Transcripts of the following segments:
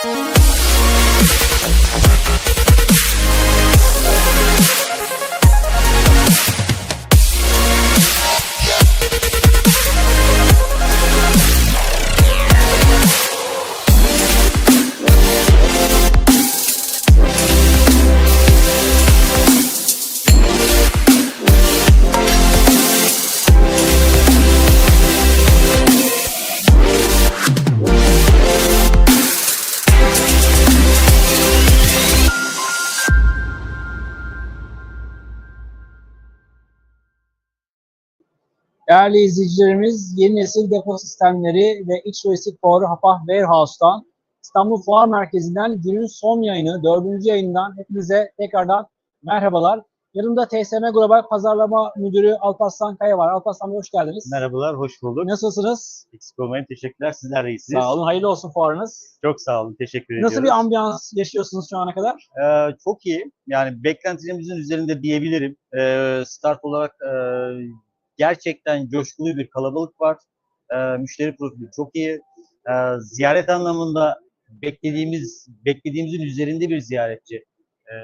Thank Değerli izleyicilerimiz, yeni nesil depo sistemleri ve iç lojistik fuarı Hapah Warehouse'dan İstanbul Fuar Merkezi'nden günün son yayını, dördüncü yayından hepinize tekrardan merhabalar. Yanımda TSM Global Pazarlama Müdürü Alparslan Kaya var. Alparslan hoş geldiniz. Merhabalar, hoş bulduk. Nasılsınız? Eksik olmayın, teşekkürler. Sizler de iyisiniz. Sağ olun. Hayırlı olsun fuarınız. Çok sağ olun, teşekkür ediyoruz. Nasıl bir ambiyans yaşıyorsunuz şu ana kadar? Ee, çok iyi. Yani beklentilerimizin üzerinde diyebilirim. Ee, start olarak e, gerçekten coşkulu bir kalabalık var. Ee, müşteri profili çok iyi. Ee, ziyaret anlamında beklediğimiz beklediğimizin üzerinde bir ziyaretçi e,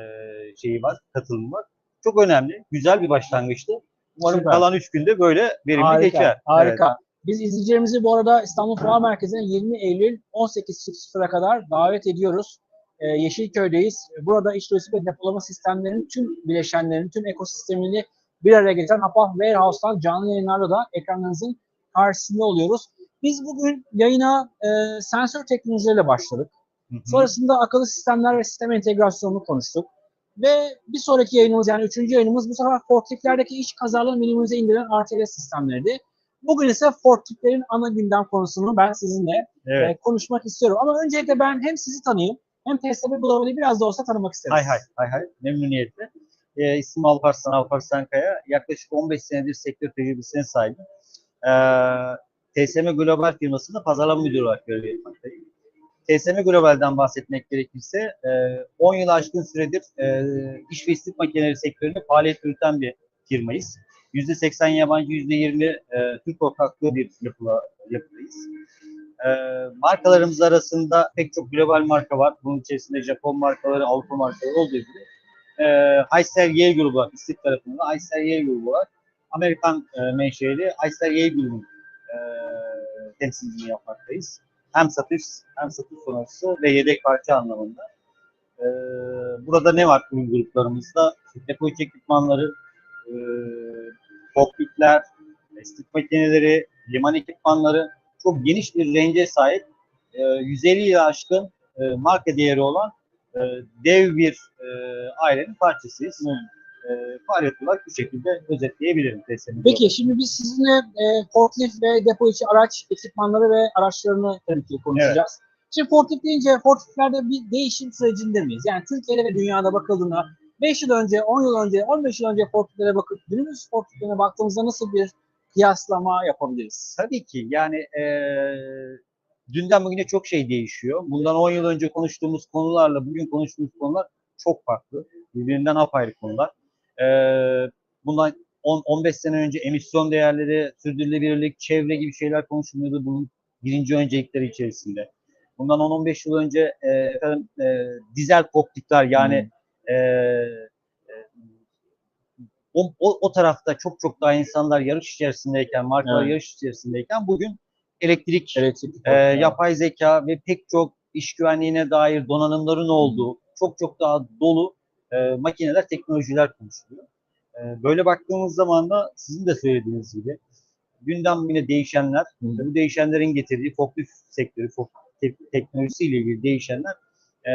şeyi var, katılımı var. Çok önemli, güzel bir başlangıçtı. Umarım Süper. kalan üç günde böyle verimli Harika, geçer. harika. Biz izleyicilerimizi bu arada İstanbul Fuar Merkezi'ne 20 Eylül 18.00'a kadar davet ediyoruz. Ee, Yeşilköy'deyiz. Burada iç lojistik ve depolama sistemlerinin tüm bileşenlerini, tüm ekosistemini bir araya getiren Hapah Warehouse'dan canlı yayınlarla da ekranlarınızın karşısında oluyoruz. Biz bugün yayına e, sensör teknolojileriyle başladık. Hı hı. Sonrasında akıllı sistemler ve sistem entegrasyonunu konuştuk. Ve bir sonraki yayınımız yani üçüncü yayınımız bu sefer forkliftlerdeki iç kazaları minimize indiren RTS sistemleriydi. Bugün ise forkliftlerin ana gündem konusunu ben sizinle Evet. e, konuşmak istiyorum. Ama öncelikle ben hem sizi tanıyayım hem TSB Global'i biraz da olsa tanımak isterim. Hay hay, hay hay. Memnuniyetle. Ee, ismim Alparslan, Alparslan Kaya. Yaklaşık 15 senedir sektör tecrübesine sahibim. Ee, TSM Global firmasında pazarlama müdürü olarak görev yapmaktayım. TSM Global'den bahsetmek gerekirse e, 10 yıl aşkın süredir e, iş ve istif makineleri sektöründe faaliyet yürüten bir firmayız. %80 yabancı, %20 e, Türk ortaklığı bir yapıla, yapıdayız. E, markalarımız arasında pek çok global marka var. Bunun içerisinde Japon markaları, Avrupa markaları olduğu gibi. E, Heister Yale grubu olarak, istif tarafında Heister Yale grubu olarak Amerikan e, menşeli Heister Yale grubunun e, temsilciliğini yapmaktayız. Hem satış hem satış sonrası ve yedek parça anlamında. E, burada ne var ürün gruplarımızda? İşte depo içi ekipmanları, e, kokpitler, estik makineleri, liman ekipmanları çok geniş bir range'e sahip e, 150 ile aşkın e, marka değeri olan e, dev bir e, ailenin parçasıyız. E, faaliyet olarak bu şekilde özetleyebilirim. TSM'yi. Peki şimdi biz sizinle e, forklift ve depo içi araç ekipmanları ve araçlarını tabii ki konuşacağız. Şimdi forklift deyince forkliftlerde bir değişim sürecinde miyiz? Yani Türkiye'de ve dünyada bakıldığında 5 yıl önce, 10 yıl önce, 15 yıl önce forkliftlere bakıp günümüz forkliftlerine baktığımızda nasıl bir kıyaslama yapabiliriz? Tabii ki yani e, dünden bugüne çok şey değişiyor. Bundan 10 yıl önce konuştuğumuz konularla bugün konuştuğumuz konular çok farklı. Birbirinden apayrı konular. E, bundan 10-15 sene önce emisyon değerleri, sürdürülebilirlik, çevre gibi şeyler konuşulmuyordu bunun birinci öncelikleri içerisinde. Bundan 10-15 yıl önce e, efendim, e, dizel kokpitler yani e, e, o, o, o tarafta çok çok daha insanlar yarış içerisindeyken, markalar Evet. yarış içerisindeyken bugün elektrik, Elektrik, e, yapay zeka ve pek çok iş güvenliğine dair donanımların olduğu çok çok daha dolu e, makineler, teknolojiler konuşuluyor. E, böyle baktığımız zaman da sizin de söylediğiniz gibi gündem yine değişenler, Hı. bu değişenlerin getirdiği forklift sektörü, forklift tek- teknolojisiyle ilgili değişenler e,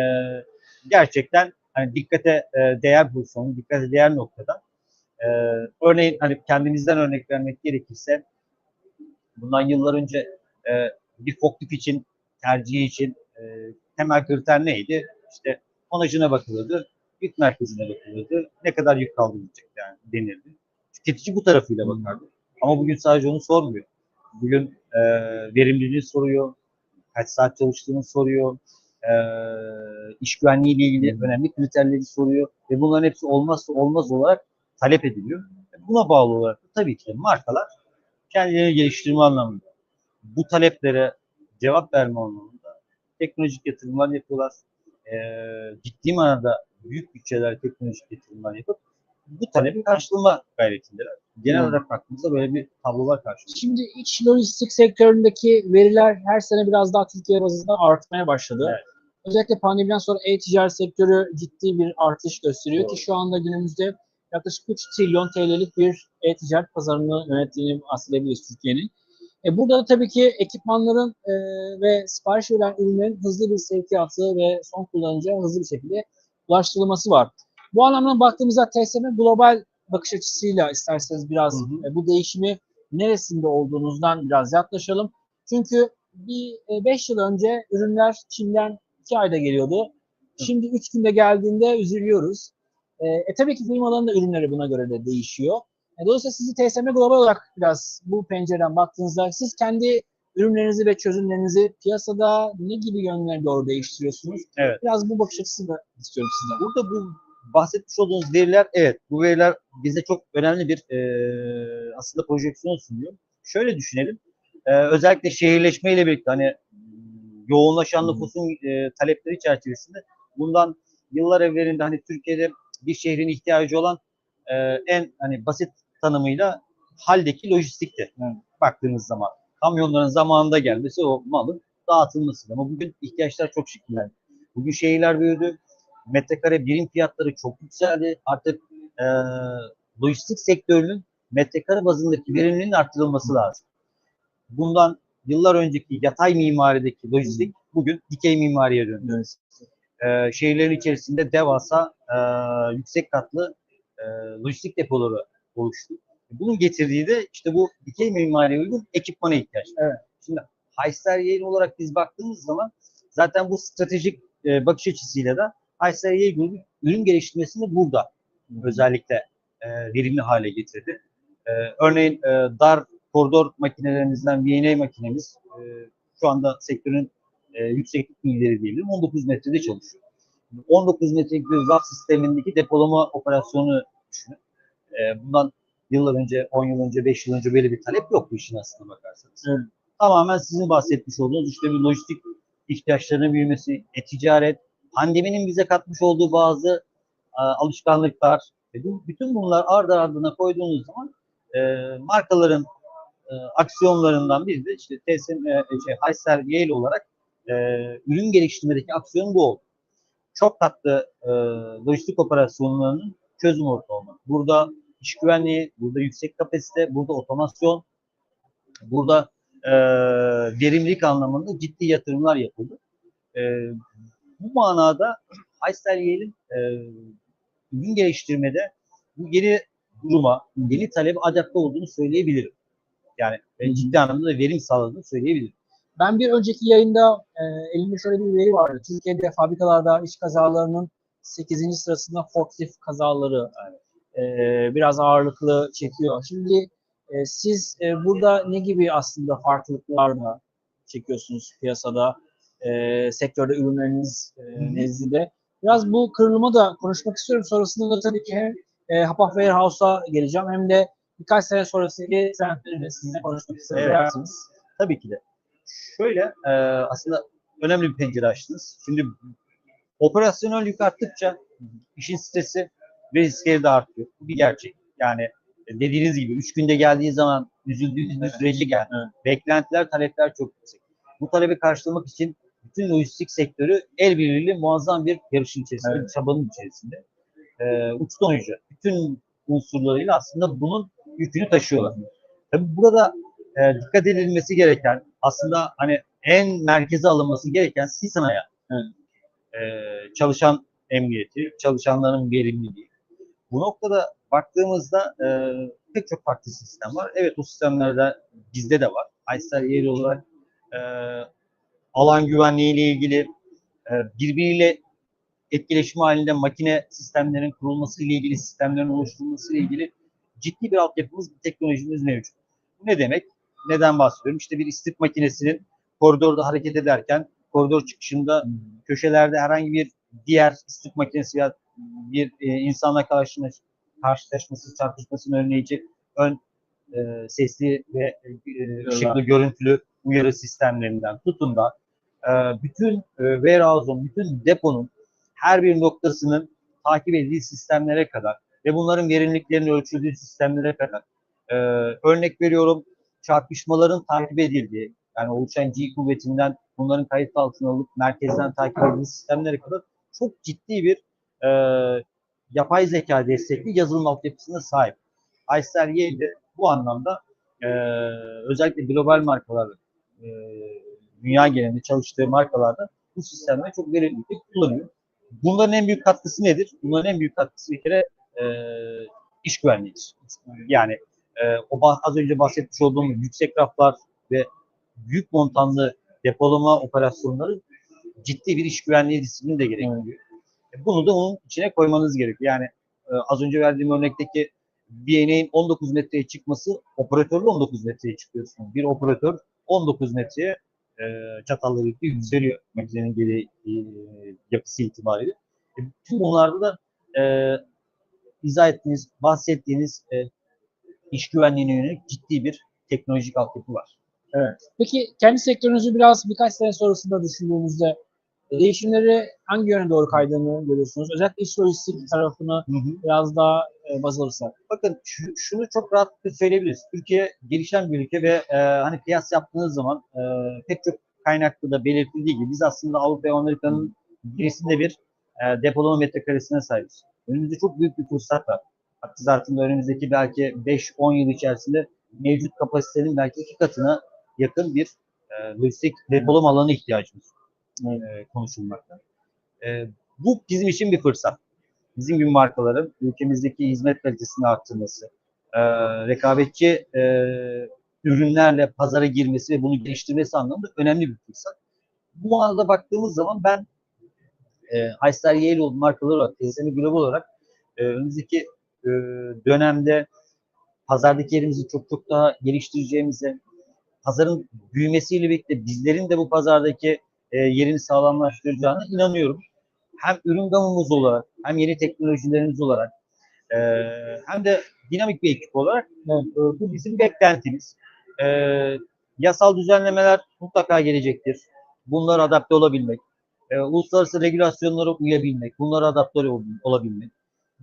gerçekten hani dikkate e, değer pozisyonu, dikkate değer noktada. E, örneğin hani kendimizden örnek vermek gerekirse bundan yıllar önce e, bir forklift için, tercihi için e, temel kriter neydi? İşte tonajına bakılırdı, yük merkezine bakılırdı, ne kadar yük kaldırılacak yani denirdi. Tüketici bu tarafıyla bakardı. Ama bugün sadece onu sormuyor. Bugün e, verimliliğini soruyor, kaç saat çalıştığını soruyor, e, iş güvenliği ile ilgili önemli kriterleri soruyor ve bunların hepsi olmazsa olmaz olarak talep ediliyor. Buna bağlı olarak tabii ki markalar kendilerini geliştirme anlamında, bu taleplere cevap verme anlamında teknolojik yatırımlar yapıyorlar. E, ciddi manada büyük bütçeler teknolojik yatırımlar yapıp bu talebi karşılama gayretindeler. Genel Hı. olarak baktığımızda böyle bir tablo var karşımızda. Şimdi iç lojistik sektöründeki veriler her sene biraz daha Türkiye bazında artmaya başladı. Evet. Özellikle pandemiden sonra e-ticaret sektörü ciddi bir artış gösteriyor Doğru. ki şu anda günümüzde yaklaşık 3 trilyon TL'lik bir e-ticaret pazarını yönettiğini bahsedebiliriz Türkiye'nin. E burada da tabii ki ekipmanların e, ve sipariş verilen ürünlerin hızlı bir sevkiyatı ve son kullanıcıya hızlı bir şekilde ulaştırılması var. Bu anlamda baktığımızda TSM global bakış açısıyla isterseniz biraz Hı hı. e, bu değişimi neresinde olduğunuzdan biraz yaklaşalım. Çünkü bir 5 yıl önce ürünler Çin'den 2 ayda geliyordu. Şimdi 3 günde geldiğinde üzülüyoruz. E, e tabii ki firmaların da ürünleri buna göre de değişiyor. E, dolayısıyla sizi TSM Global olarak biraz bu pencereden baktığınızda siz kendi ürünlerinizi ve çözümlerinizi piyasada ne gibi yönlere doğru değiştiriyorsunuz? Evet. Biraz bu bakış açısı da istiyorum sizden. Burada bu bahsetmiş olduğunuz veriler evet bu veriler bize çok önemli bir e, aslında projeksiyon sunuyor. Şöyle düşünelim. E, özellikle şehirleşmeyle birlikte hani yoğunlaşan nüfusun e, talepleri çerçevesinde bundan yıllar evvelinde hani Türkiye'de bir şehrin ihtiyacı olan e, en hani basit tanımıyla haldeki lojistikti. Evet. Baktığınız zaman kamyonların zamanında gelmesi o malın dağıtılması. Ama bugün ihtiyaçlar çok şekillendi. Bugün şehirler büyüdü. Metrekare birim fiyatları çok yükseldi. Artık e, lojistik sektörünün metrekare bazındaki verimliliğinin arttırılması lazım. Bundan yıllar önceki yatay mimarideki lojistik bugün dikey mimariye döndü. E, şehirlerin içerisinde devasa e, yüksek katlı e, lojistik depoları oluştu. Bunun getirdiği de işte bu dikey mimariye uygun ekipmana ihtiyaç. Evet. Şimdi Heister Yayın olarak biz baktığımız zaman zaten bu stratejik e, bakış açısıyla da Heister Yayın ürün geliştirmesini burada özellikle e, verimli hale getirdi. E, örneğin e, dar koridor makinelerimizden VNA makinemiz e, şu anda sektörün e, yükseklik bilgileri diyebilirim 19 metrede çalışıyor. 19 metrelik bir raf sistemindeki depolama operasyonu düşünün. E, bundan yıllar önce, 10 yıl önce, 5 yıl önce böyle bir talep yok bu işin aslına bakarsanız. Evet. Tamamen sizin bahsetmiş olduğunuz işte bir lojistik ihtiyaçlarının büyümesi, e-ticaret, pandeminin bize katmış olduğu bazı e, alışkanlıklar, ve bu- bütün bunlar ardı ardına koyduğunuz zaman e, markaların e, aksiyonlarından biri de işte TSM, e, şey, Heiser Yale olarak e, ürün geliştirmedeki aksiyon bu oldu. Çok katlı e, lojistik operasyonlarının çözüm ortağısı olmak. Burada iş güvenliği, burada yüksek kapasite, burada otomasyon, burada e, verimlilik anlamında ciddi yatırımlar yapıldı. E, bu manada Heister Yale'in e, ürün geliştirmede bu yeni duruma, yeni talebe adapte olduğunu söyleyebilirim. Yani ciddi anlamda da verim sağladığını söyleyebilirim. Ben bir önceki yayında e, elimde şöyle bir veri vardı. Türkiye'de fabrikalarda iş kazalarının 8. sırasında forklift kazaları e, biraz ağırlıklı çekiyor. Şimdi e, siz e, burada ne gibi aslında farklılıklarla çekiyorsunuz piyasada, e, sektörde ürünleriniz e, nezdinde? Biraz bu kırılımı da konuşmak istiyorum. Sonrasında da tabii ki hem e, Hapaf Warehouse'a geleceğim hem de birkaç sene sonrasındaki trendleri de sizinle konuşmak isterim. Evet. Tabii ki de. Şöyle e, aslında önemli bir pencere açtınız. Şimdi operasyonel yük arttıkça işin stresi ve riskleri de artıyor. Bu bir gerçek. Yani e, dediğiniz gibi 3 günde geldiği zaman üzüldüğünüz bir süreci gel. Evet. Beklentiler, talepler çok yüksek. Bu talebi karşılamak için bütün lojistik sektörü el birliğiyle muazzam bir yarışın içerisinde, Evet. bir çabanın içerisinde. E, uçtan uca bütün unsurlarıyla aslında bunun yükünü taşıyorlar. Tabii burada e, dikkat edilmesi gereken aslında hani en merkeze alınması gereken. Evet. E, çalışan emniyeti, çalışanların verimliliği. Bu noktada baktığımızda e, pek çok farklı sistem var. Evet o sistemlerde bizde de var. Ayser yeri olarak e, alan güvenliği ile ilgili e, birbiriyle etkileşim halinde makine sistemlerinin kurulması ile ilgili, sistemlerin oluşturulması ile ilgili ciddi bir altyapımız, bir teknolojimiz mevcut. Ne demek? Neden bahsediyorum? İşte bir istif makinesinin koridorda hareket ederken koridor çıkışında köşelerde herhangi bir diğer istif makinesi ya bir e, insanla karşılaş, karşılaşması, çarpışmasını önleyici ön e, sesli ve e, ışıklı görüntülü uyarı sistemlerinden tutun da e, bütün e, warehouse'un, bütün deponun her bir noktasının takip edildiği sistemlere kadar ve bunların verimliliklerinin ölçüldüğü sistemlere kadar e, örnek veriyorum çarpışmaların takip edildiği yani oluşan G kuvvetinden bunların kayıt altına alıp merkezden takip edildiği sistemlere kadar çok ciddi bir e, yapay zeka destekli yazılım altyapısına sahip. Ayster Yale de bu anlamda e, özellikle global markalar e, dünya genelinde çalıştığı markalarda bu sistemleri çok verimli kullanıyor. Bunların en büyük katkısı nedir? Bunların en büyük katkısı bir kere e, iş güvenliğidir. Yani e, o az önce bahsetmiş olduğum yüksek raflar ve büyük montanlı depolama operasyonları ciddi bir iş güvenliği disiplini de gerektiriyor. E, Bunu da onun içine koymanız gerekiyor. Yani e, az önce verdiğim örnekteki bir ineğin 19 metreye çıkması operatörle 19 metreye çıkıyorsun. Bir operatör 19 metreye e, çatalla birlikte yükseliyor makinenin geri e, yapısı itibariyle. E, tüm bunlarda da e, izah ettiğiniz, bahsettiğiniz e, iş güvenliğine yönelik ciddi bir teknolojik altyapı var. Peki kendi sektörünüzü biraz birkaç sene sonrasında düşündüğünüzde e, değişimleri hangi yöne doğru kaydığını görüyorsunuz? Özellikle iş lojistik tarafını biraz daha e, baz alırsak. Bakın şu- şunu çok rahatlıkla söyleyebiliriz. Türkiye gelişen bir ülke ve e, hani kıyas yaptığınız zaman e, pek çok kaynaklı da belirtildiği gibi biz aslında Avrupa ve Amerika'nın gerisinde bir e, depolama metrekaresine sahibiz. Önümüzde çok büyük bir fırsat var. Hatta zaten de önümüzdeki belki 5-10 yıl içerisinde mevcut kapasitenin belki iki katına yakın bir e, lojistik depolama alanı ihtiyacımız e, konuşulmakta. E, bu bizim için bir fırsat bizim gibi markaların ülkemizdeki hizmet kalitesini arttırması, e, rekabetçi e, ürünlerle pazara girmesi ve bunu geliştirmesi anlamında önemli bir fırsat. Bu manada baktığımız zaman ben e, Heister Yale markaları olarak, TSM Global olarak e, önümüzdeki e, dönemde pazardaki yerimizi çok çok daha geliştireceğimize, pazarın büyümesiyle birlikte bizlerin de bu pazardaki e, yerini sağlamlaştıracağına inanıyorum hem ürün gamımız olarak hem yeni teknolojilerimiz olarak e, hem de dinamik bir ekip olarak e, bu bizim beklentimiz. Yasal düzenlemeler mutlaka gelecektir. Bunlara adapte olabilmek, uluslararası regülasyonlara uyabilmek, bunlara adapte ol- olabilmek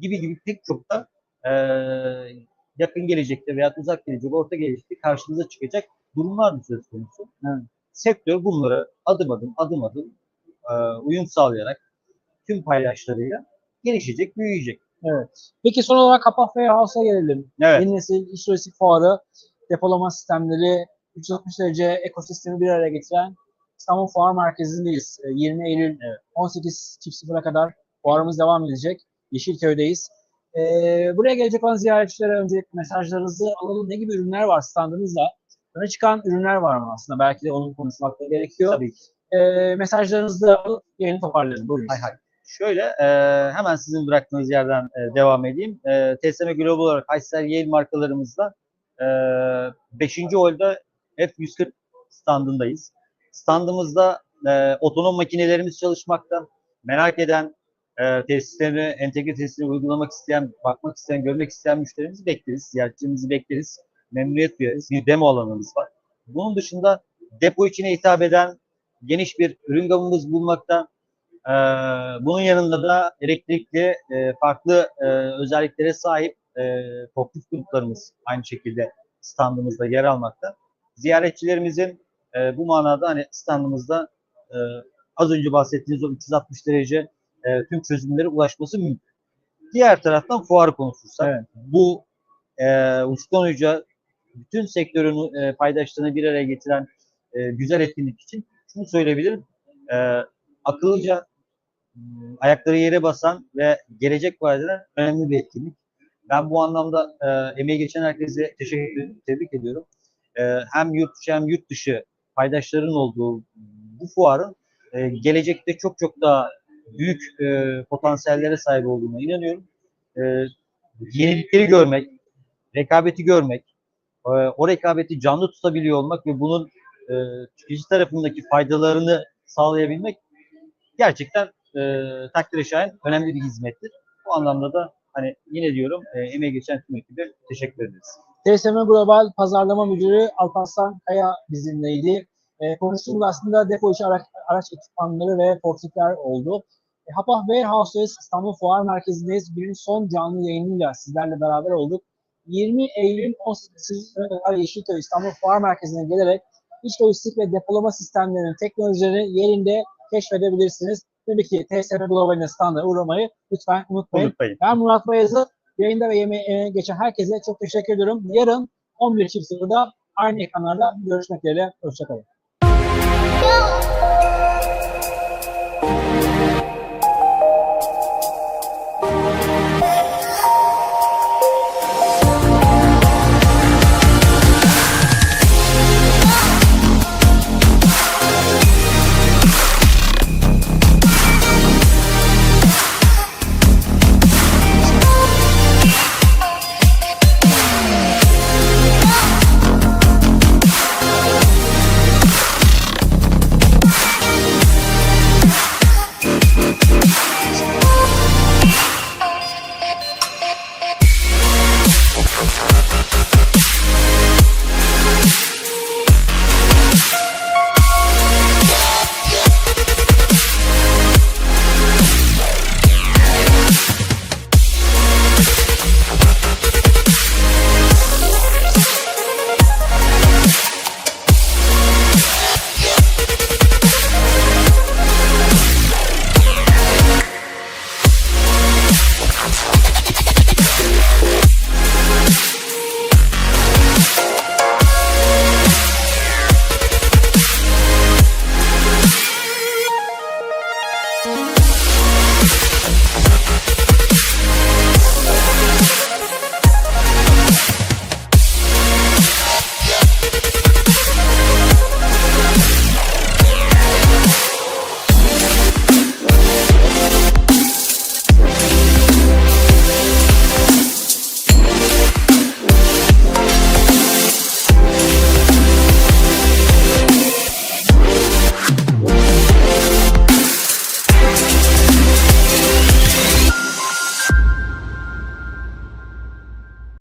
gibi gibi pek çok da e, yakın gelecekte veya uzak gelecek, orta gelecekte karşımıza çıkacak durumlar mı söz konusu? Evet. Sektör bunlara adım adım adım adım e, uyum sağlayarak tüm paydaşlarıyla gelişecek, büyüyecek. Evet. Peki son olarak Kapah House'a gelelim. Evet. Yeni nesil iş lojistik fuarı, depolama sistemleri, 360 derece ekosistemi bir araya getiren İstanbul Fuar Merkezi'ndeyiz. E, 20 Eylül Evet. 18.00'a kadar fuarımız devam edecek. Yeşilköy'deyiz. E, buraya gelecek olan ziyaretçilere öncelikle mesajlarınızı alalım. Ne gibi ürünler var standınızda? Öne çıkan ürünler var mı aslında? Belki de onu konuşmak da gerekiyor. Tabii ki. E, mesajlarınızı da alıp yayını toparlayalım. Buyurun. Hay hay. Şöyle e, hemen sizin bıraktığınız yerden e, devam edeyim. E, TSM Global olarak Heister Yale markalarımızla e, 5. Hol'da F140 standındayız. Standımızda e, otonom makinelerimiz çalışmakta. Merak eden, e, tesislerini, entegre tesislerini uygulamak isteyen, bakmak isteyen, görmek isteyen müşterimizi bekleriz. Ziyaretçimizi bekleriz. Memnuniyet duyarız. Bir demo alanımız var. Bunun dışında depo içine hitap eden geniş bir ürün gamımız bulunmakta. Ee, bunun yanında da elektrikli e, farklı e, özelliklere sahip e, forklift gruplarımız aynı şekilde standımızda yer almakta. Ziyaretçilerimizin e, bu manada hani standımızda e, az önce bahsettiğiniz o 360 derece e, tüm çözümlere ulaşması mümkün. Diğer taraftan fuarı konuşursak Evet. bu e, uçtan uca bütün sektörün e, paydaşlarını bir araya getiren e, güzel etkinlik için şunu söyleyebilirim. E, akıllıca m, ayakları yere basan ve gelecek vaat eden önemli bir etkinlik. Ben bu anlamda e, emeği geçen herkese teşekkür ederim, tebrik ediyorum. E, hem yurt içi hem yurt dışı paydaşların olduğu bu fuarın e, gelecekte çok çok daha büyük e, potansiyellere sahip olduğuna inanıyorum. E, yenilikleri görmek, rekabeti görmek, e, o rekabeti canlı tutabiliyor olmak ve bunun e, tüketici tarafındaki faydalarını sağlayabilmek gerçekten e, takdire şayan önemli bir hizmettir. Bu anlamda da hani yine diyorum e, emeği geçen tüm ekibe teşekkür ederiz. TSM Global Pazarlama Müdürü Alparslan Kaya bizimleydi. E, konuştuğumuz aslında depo içi araç, araç ekipmanları ve portikler oldu. E, Hapah Warehouse'dayız. İstanbul Fuar Merkezi'ndeyiz. Bir son canlı yayınıyla sizlerle beraber olduk. 20 Eylül 18 kadar Yeşilköy İstanbul Fuar Merkezi'ne gelerek iç lojistik ve depolama sistemlerinin teknolojilerini yerinde keşfedebilirsiniz. Tabii ki TSM Global'in standına uğramayı lütfen unutmayın. Unutmayın. Ben Murat Bayazı. Yayında ve yemeğe geçen herkese çok teşekkür ediyorum. Yarın 11.00'da aynı ekranlarda görüşmek dileğiyle. Hoşçakalın. go. Podcast.